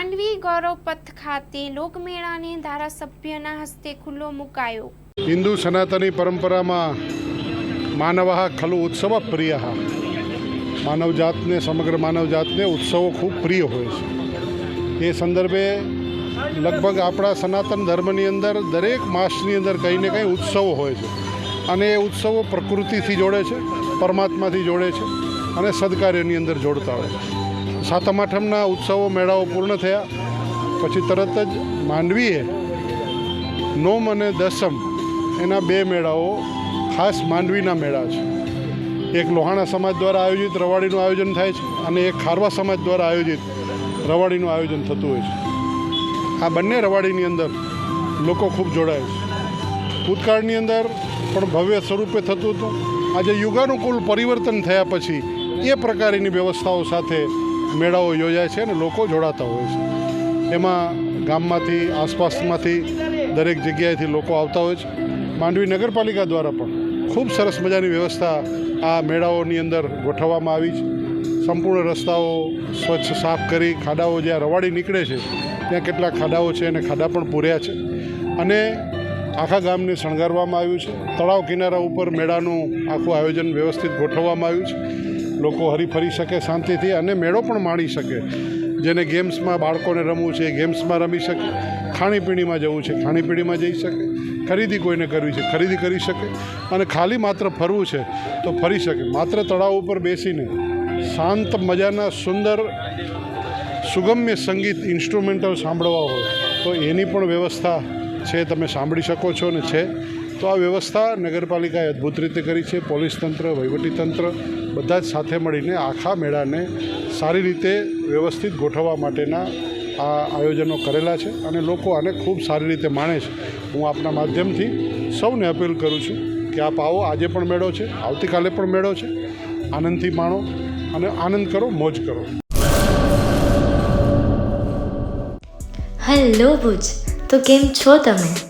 માંડવી ગૌરવ પથ ખાતે લોકમેળાને ધારાસભ્યના હસ્તે ખુલ્લો મુકાયો. હિન્દુ સનાતની પરંપરામાં માનવા ખલુ ઉત્સવ પ્રિય. માનવજાતને, સમગ્ર માનવજાતને ઉત્સવો ખૂબ પ્રિય હોય છે. એ સંદર્ભે લગભગ આપણા સનાતન ધર્મની અંદર દરેક માસની અંદર કંઈ ને કંઈ ઉત્સવો હોય છે. અને એ ઉત્સવો પ્રકૃતિથી જોડે છે, પરમાત્માથી જોડે છે અને સદકાર્યની અંદર જોડતા હોય છે. સાતમ આઠમના ઉત્સવો મેળાઓ પૂર્ણ થયા. પછી તરત જ માંડવીએ નોમ અને દસમ એના બે મેળાઓ, ખાસ માંડવીના મેળા છે. એક લોહાણા સમાજ દ્વારા આયોજિત રવાડીનું આયોજન થાય છે અને એક ખારવા સમાજ દ્વારા આયોજિત રવાડીનું આયોજન થતું હોય છે. આ બંને રવાડીની અંદર લોકો ખૂબ જોડાય છે. ભૂતકાળની અંદર પણ ભવ્ય સ્વરૂપે થતું હતું. આજે યુગાનુકૂળ પરિવર્તન થયા પછી એ પ્રકારની વ્યવસ્થાઓ સાથે મેળાઓ યોજાય છે અને લોકો જોડાતા હોય છે. એમાં ગામમાંથી, આસપાસમાંથી દરેક જગ્યાએથી લોકો આવતા હોય છે. માંડવી નગરપાલિકા દ્વારા પણ ખૂબ સરસ મજાની વ્યવસ્થા આ મેળાઓની અંદર ગોઠવવામાં આવી છે. સંપૂર્ણ રસ્તાઓ સ્વચ્છ, સાફ કરી, ખાડાઓ જ્યાં રવાડી નીકળે છે, ત્યાં કેટલાક ખાડાઓ છે અને ખાડા પણ પૂર્યા છે. અને આખા ગામને શણગારવામાં આવ્યું છે. તળાવ કિનારા ઉપર મેળાનું આખું આયોજન વ્યવસ્થિત ગોઠવવામાં આવ્યું છે. લોકો હરીફરી શકે શાંતિથી અને મેળો પણ માણી શકે. જેને ગેમ્સમાં બાળકોને રમવું છે, ગેમ્સમાં રમી શકે, ખાણીપીણીમાં જવું છે, ખાણીપીણીમાં જઈ શકે, ખરીદી કોઈને કરવી છે, ખરીદી કરી શકે અને ખાલી માત્ર ફરવું છે તો ફરી શકે. માત્ર તળાવ ઉપર બેસીને શાંત મજાના સુંદર સુગમ્ય સંગીત ઇન્સ્ટ્રુમેન્ટલ સાંભળવા હોય તો એની પણ વ્યવસ્થા છે, તમે સાંભળી શકો છો ને છે. તો આ વ્યવસ્થા નગરપાલિકાએ અદ્ભુત રીતે કરી છે. પોલીસ તંત્ર વહીવટીતંત્ર બધા જ સાથે મળીને આખા મેળાને સારી રીતે વ્યવસ્થિત ગોઠવવા માટેના આ આયોજનો કરેલા છે અને લોકો આને ખૂબ સારી રીતે માણે છે. હું આપના માધ્યમથી સૌને અપીલ કરું છું કે આપ આવો. આજે પણ મેળો છે, આવતીકાલે પણ મેળો છે. આનંદથી માણો અને આનંદ કરો, મોજ કરો. હેલો ભુજ. તો કેમ છો તમે?